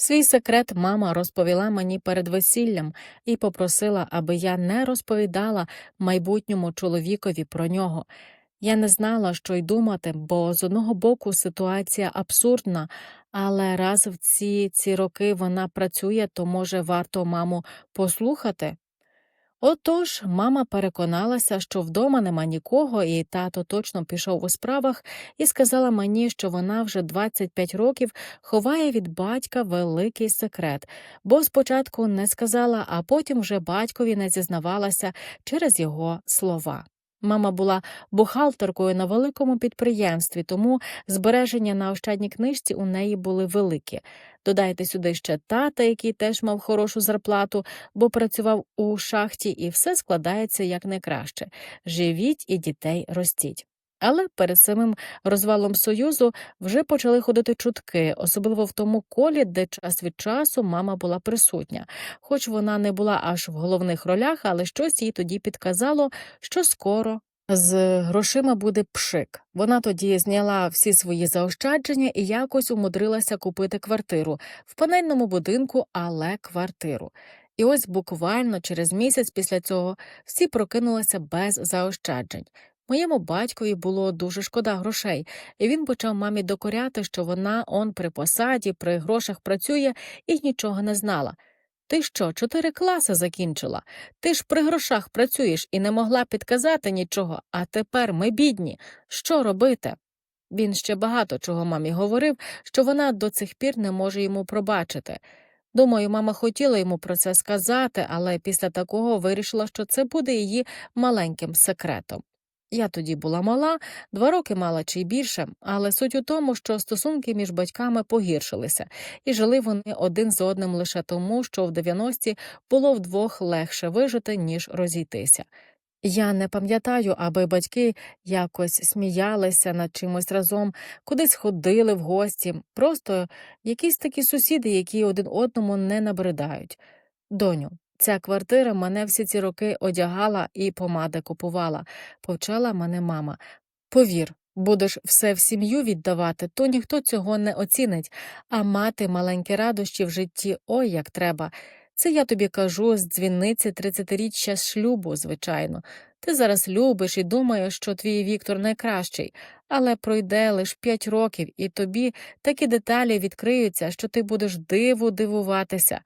Свій секрет мама розповіла мені перед весіллям і попросила, аби я не розповідала майбутньому чоловікові про нього. Я не знала, що й думати, бо з одного боку ситуація абсурдна, але раз в ці, ці роки вона працює, то може варто маму послухати. Отож, мама переконалася, що вдома нема нікого, і тато точно пішов у справах, і сказала мені, що вона вже 25 років ховає від батька великий секрет, бо спочатку не сказала, а потім вже батькові не зізнавалася через його слова. Мама була бухгалтеркою на великому підприємстві, тому збереження на ощадній книжці у неї були великі. Додайте сюди ще тата, який теж мав хорошу зарплату, бо працював у шахті, і все складається як найкраще. Живіть і дітей ростіть. Але перед самим розвалом Союзу вже почали ходити чутки, особливо в тому колі, де час від часу мама була присутня. Хоч вона не була аж в головних ролях, але щось їй тоді підказало, що скоро з грошима буде пшик. Вона тоді зняла всі свої заощадження і якось умудрилася купити квартиру в панельному будинку, але квартиру. І ось буквально через місяць після цього всі прокинулися без заощаджень. Моєму батькові було дуже шкода грошей, і він почав мамі докоряти, що вона он при посаді, при грошах працює і нічого не знала. Ти що, чотири класи закінчила? Ти ж при грошах працюєш і не могла підказати нічого, а тепер ми бідні. Що робити? Він ще багато чого мамі говорив, що вона до цих пір не може йому пробачити. Думаю, мама хотіла йому про це сказати, але після такого вирішила, що це буде її маленьким секретом. Я тоді була мала, два роки мала чи більше, але суть у тому, що стосунки між батьками погіршилися, і жили вони один з одним лише тому, що в 90-ті було вдвох легше вижити, ніж розійтися. Я не пам'ятаю, аби батьки якось сміялися над чимось разом, кудись ходили в гості, просто якісь такі сусіди, які один одному не набридають. Доню, Ця квартира мене всі ці роки одягала і помади купувала, повчала мене мама. Повір, будеш все в сім'ю віддавати, то ніхто цього не оцінить, а мати маленькі радощі в житті ой як треба. Це я тобі кажу з дзвіниці тридцятиріччя шлюбу, звичайно. Ти зараз любиш і думаєш, що твій Віктор найкращий, але пройде лише п'ять років, і тобі такі деталі відкриються, що ти будеш диву дивуватися.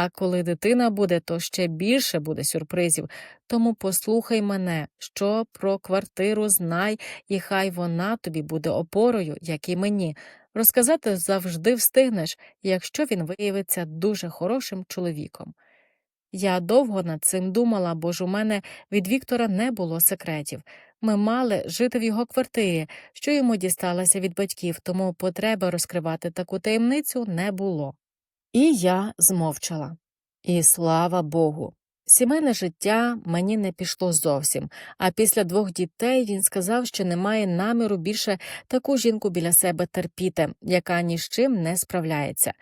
А коли дитина буде, то ще більше буде сюрпризів. Тому послухай мене, що про квартиру знай, і хай вона тобі буде опорою, як і мені. Розказати завжди встигнеш, якщо він виявиться дуже хорошим чоловіком. Я довго над цим думала, бо ж у мене від Віктора не було секретів. Ми мали жити в його квартирі, що йому дісталося від батьків, тому потреби розкривати таку таємницю не було. І я змовчала. І слава Богу. Сімейне життя мені не пішло зовсім, а після двох дітей він сказав, що не має наміру більше таку жінку біля себе терпіти, яка ні з чим не справляється.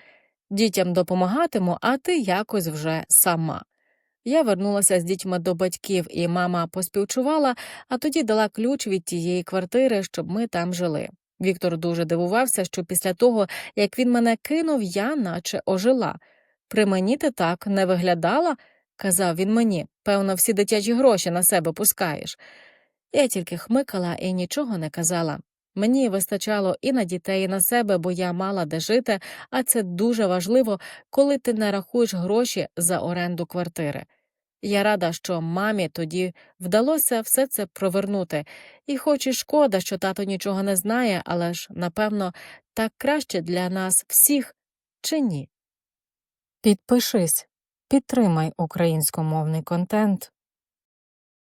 Дітям допомагатиму, а ти якось вже сама. Я вернулася з дітьми до батьків, і мама поспівчувала, а тоді дала ключ від тієї квартири, щоб ми там жили. Віктор дуже дивувався, що після того, як він мене кинув, я наче ожила. При мені ти так не виглядала, казав він мені, певно, всі дитячі гроші на себе пускаєш. Я тільки хмикала і нічого не казала. Мені вистачало і на дітей, і на себе, бо я мала де жити, а це дуже важливо, коли ти не рахуєш гроші за оренду квартири. Я рада, що мамі тоді вдалося все це провернути, і хоч і шкода, що тато нічого не знає, але ж, напевно, так краще для нас всіх чи ні. Підпишись, підтримай українськомовний контент.